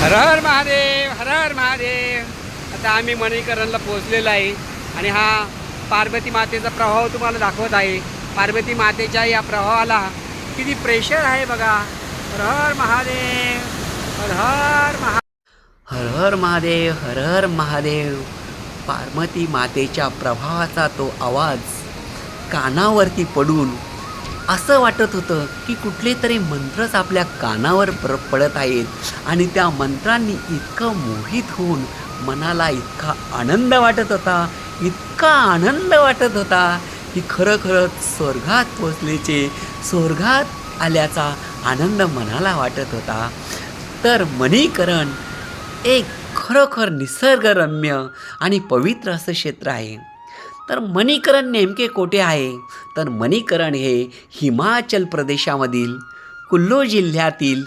हर हर महादेव हर हर महादेव. आता आम्ही मणीकरणला पोचलेलो आहे आणि हा पार्वती मातेचा प्रभाव तुम्हाला दाखवत आहे. पार्वती मातेच्या या प्रभावाला किती प्रेशर आहे बघा. हर हर महादेव हर हर महा हर हर महादेव हर हर महादेव. पार्वती मातेच्या प्रभावाचा तो आवाज कानावरती पडून असं वाटत होतं की कुठले तरी मंत्रच आपल्या कानावर पर पडत आहेत. आणि त्या मंत्रांनी इतकं मोहित होऊन मनाला इतका आनंद वाटत होता इतका आनंद वाटत होता की खरं खरंच स्वर्गात पोचल्याचे स्वर्गात आल्याचा आनंद मनाला वाटत होता. तर मणीकरण एक खरोखर निसर्गरम्य आणि पवित्र असं क्षेत्र आहे. तर मणीकरण नेमके कोठे आहे? तर मणिकरण हे हिमाचल प्रदेशामधील कुल्लू जिल्ह्यातील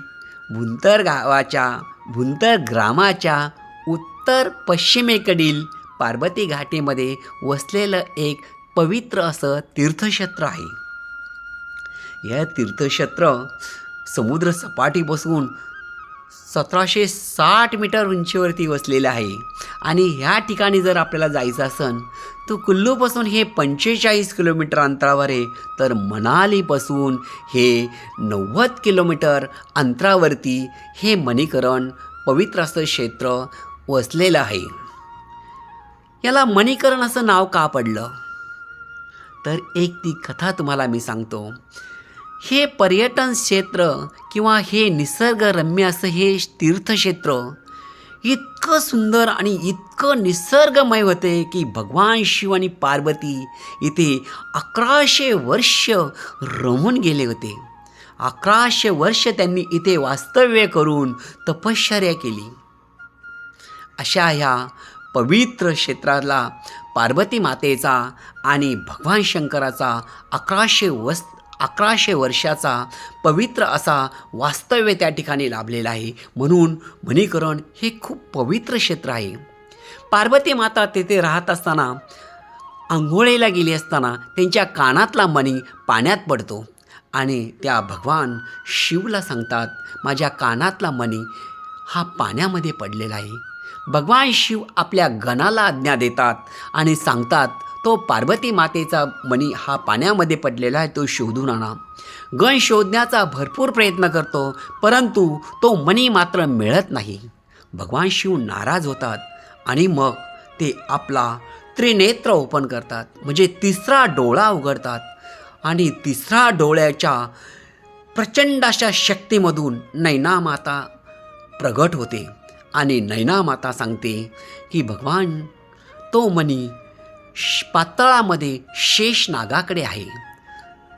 भुंतर गावाच्या भुंतर ग्रामाच्या उत्तर पश्चिमेकडील पार्वती घाटीमध्ये वसलेलं एक पवित्र असं तीर्थक्षेत्र आहे. या तीर्थक्षेत्र समुद्र सपाटीपासून सतराशे साठ मीटर उंचीवरती वसलेलं आहे. आणि ह्या ठिकाणी जर आपल्याला जायचं असेल तर कुल्लूपासून हे पंचेचाळीस किलोमीटर अंतरावर आहे तर मनालीपासून हे नव्वद किलोमीटर अंतरावरती हे मणीकरण पवित्र असं क्षेत्र वसलेलं आहे. याला मणिकरण असं नाव का पडलं? तर एक ती कथा तुम्हाला मी सांगतो. हे पर्यटन क्षेत्र किंवा हे निसर्गरम्य असं हे तीर्थक्षेत्र इतकं सुंदर आणि इतकं निसर्गमय होते की भगवान शिव आणि पार्वती इथे अकराशे वर्ष रमून गेले होते. अकराशे वर्ष त्यांनी इथे वास्तव्य करून तपश्चर्या केली. अशा ह्या पवित्र क्षेत्राला पार्वती मातेचा आणि भगवान शंकराचा अकराशे वस अकराशे वर्षाचा पवित्र असा वास्तव्य त्या ठिकाणी लाभलेला आहे. म्हणून मणीकरण हे खूप पवित्र क्षेत्र आहे. पार्वती माता तेथे राहत असताना आंघोळीला गेली असताना त्यांच्या कानातला मणी पाण्यात पडतो आणि त्या भगवान शिवला सांगतात माझ्या कानातला मणी हा पाण्यामध्ये पडलेला आहे. भगवान शिव आपल्या गणाला आज्ञा देतात आणि सांगतात तो पार्वती मातेचा मणी हा पाण्यामध्ये पडलेला आहे तो शोधून आणा. गण शोधण्याचा भरपूर प्रयत्न करतो परंतु तो मणी मात्र मिळत नाही. भगवान शिव नाराज होतात आणि मग ते आपला त्रिनेत्र ओपन करतात म्हणजे तिसरा डोळा उघडतात आणि तिसरा डोळ्याच्या प्रचंड अशा शक्तीमधून नैना माता प्रगट होते. आणि नैना माता सांगते की भगवान तो मनी पातळामध्ये शेषनागाकडे आहे.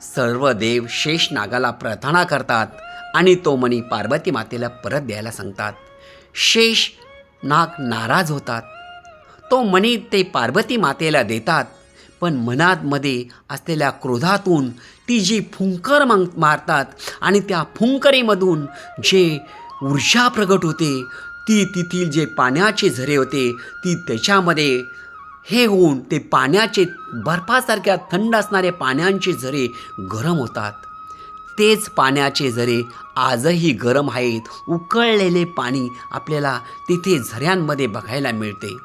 सर्व देव शेषनागाला प्रार्थना करतात आणि तो मणी पार्वती मातेला परत द्यायला सांगतात. शेष नाग नाराज होतात. तो मणी ते पार्वती मातेला देतात पण मनातमध्ये असलेल्या क्रोधातून ती जी फुंकर मांग मारतात आणि त्या फुंकरीमधून जे ऊर्जा प्रगट होते ती तेथील जे पाण्याचे झरे होते ती त्याच्यामध्ये हे होऊन ते पाण्याचे बर्फासारख्या थंड असणारे पाण्याचे झरे गरम होतात. तेच पाण्याचे झरे आजही गरम आहेत. उकळलेले पाणी आपल्याला तिथे झऱ्यांमध्ये बघायला मिळते.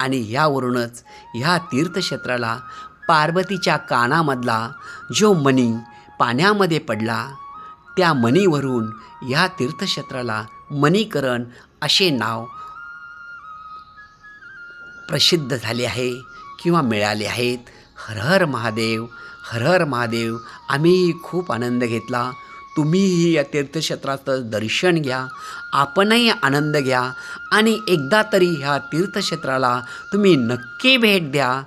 आणि यावरूनच ह्या तीर्थक्षेत्राला पार्वतीच्या कानामधला जो मणी पाण्यामध्ये पडला त्या मणीवरून या तीर्थक्षेत्राला मणीकरण असे नाव प्रसिद्ध झाले आहे किंवा मिळाले आहेत. हर हर महादेव हर हर महादेव आम्हीही खूप आनंद घेतला. तुम्हीही या तीर्थक्षेत्राचं दर्शन घ्या. आपणही आनंद घ्या. आणि एकदा तरी ह्या तीर्थक्षेत्राला तुम्ही नक्की भेट द्या.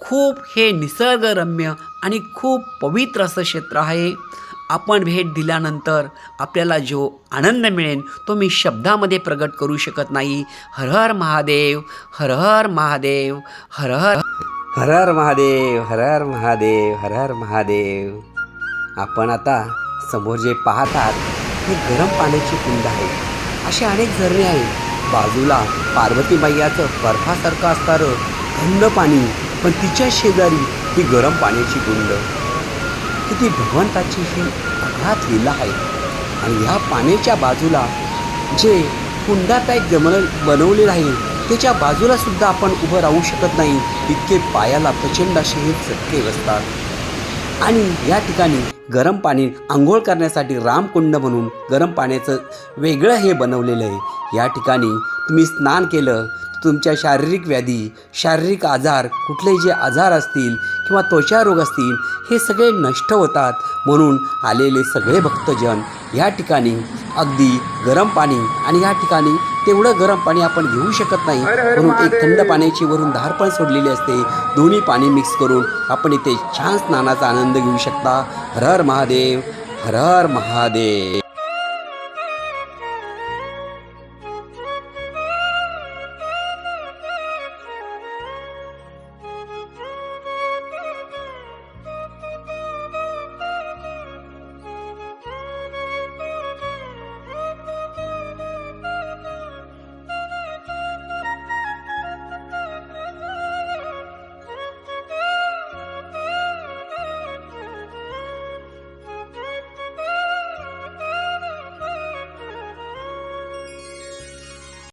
खूप हे निसर्गरम्य आणि खूप पवित्र असं क्षेत्र आहे. आपण भेट दिल्यानंतर आपल्याला जो आनंद मिळेल तो मी शब्दामध्ये प्रगट करू शकत नाही. हर हर महादेव हर हर महादेव हर हर हर हर महादेव हर हर महादेव हर हर महादेव. आपण आता समोर जे पाहतात ही गरम पाण्याची कुंड आहे. असे अनेक झरणे आहेत. बाजूला पार्वती मैयाचं बर्फासारखं असणारं थंड पाणी पण तिच्या शेजारी ही गरम पाण्याची कुंड. किती भगवंताची ही अघात लीला आहे. आणि ह्या पाण्याच्या बाजूला जे कुंडात एक जमल बनवलेलं आहे त्याच्या बाजूला सुद्धा आपण उभं राहू शकत नाही. इतके पायाला प्रचंड असे हे चटके बसतात. आणि या ठिकाणी गरम पाणी आंघोळ करण्यासाठी रामकुंड म्हणून गरम पाण्याचं वेगळं हे बनवलेलं आहे. या ठिकाणी तुम्ही स्नान केलं तुमच्या शारीरिक व्याधी शारीरिक आजार कुठलेही जे आजार असतील किंवा त्वचा रोग असतील हे सगळे नष्ट होतात. म्हणून आलेले सगळे भक्तजन या ठिकाणी अगदी गरम पाणी आणि या ठिकाणी तेवढं गरम पाणी आपण घेऊ शकत नाही. म्हणून एक थंड पाण्याची वरून धार पण सोडलेली असते. दोन्ही पाणी मिक्स करून आपण इथे छान स्नानाचा आनंद घेऊ शकता. हर हर महादेव हर हर महादेव.